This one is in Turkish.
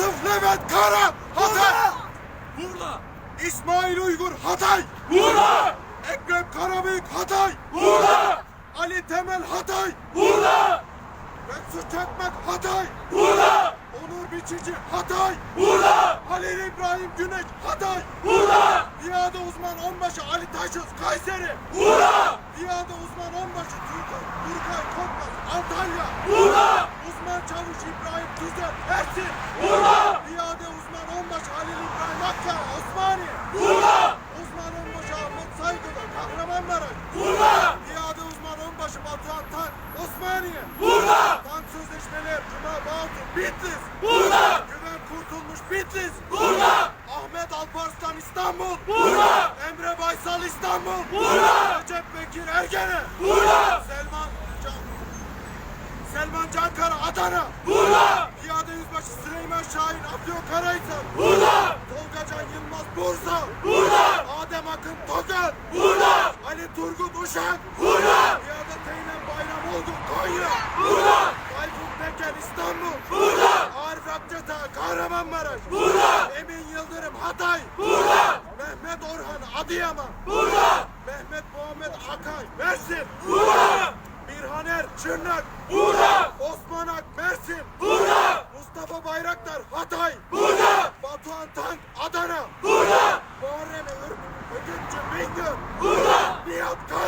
Yusuf Levent Kara Hatay. Urla! İsmail Uygur Hatay. Urla! Ekrem Karabıyık Hatay. Urla! Ali Temel Hatay. Urla! Mesut Çakmak Hatay. Urla! Onur Biçici Hatay. Urla! Halil İbrahim Güneş Hatay. Urla! Piyade uzman onbaşı Ali Taşöz Kayseri. Urla! Piyade uzman onbaşı Turkay, Turkay Korkmaz Antalya. Urla! Uzman çavuş İbrahim Tüzel Ersin. Urla! Piyade uzman onbaşı Halil İbrahim Akkaya Osmaniye. Urla! Uzman onbaşı Ahmet Saygılı Kahramanmaraş. Urla! Piyade uzman onbaşı Batuhan Tank Osmaniye. Urla! Tank sözleşmeler Cuma Bağtur Bitlis. Urla! Güven Kurtulmuş Bitlis. Urla! Ahmet Alparslan İstanbul. Urla! Emre Baysal İstanbul. Urla! Recep Bekir Ergene. Urla! Selman Can... Selman Cankara Adana. Urla! Yüzbaşı Süleyman Şahin Afyonkarahisar. Urla! Tolga Can Yılmaz Bursa. Urla! Adem Akın Tokat. Urla! Ali Turgut Uşak. Urla! Piyade Teğmen Bayram Olgun Konya. Urla! Tayfun Peker İstanbul. Urla! Arif Akçata Kahramanmaraş. Urla! Emin Yıldırım Hatay. Urla! Mehmet Orhan Adıyaman. Urla! Mehmet Muhammed Akay Mersin. Urla! Birhaner Çırnak. Urla! Osman Ak Mersin. Urla! Mustafa Bayraktar Hatay. Burada. Batuhan Tank Adana. Burada. Muharrem Örgütçü Bingöl. Burada. Nihat Kar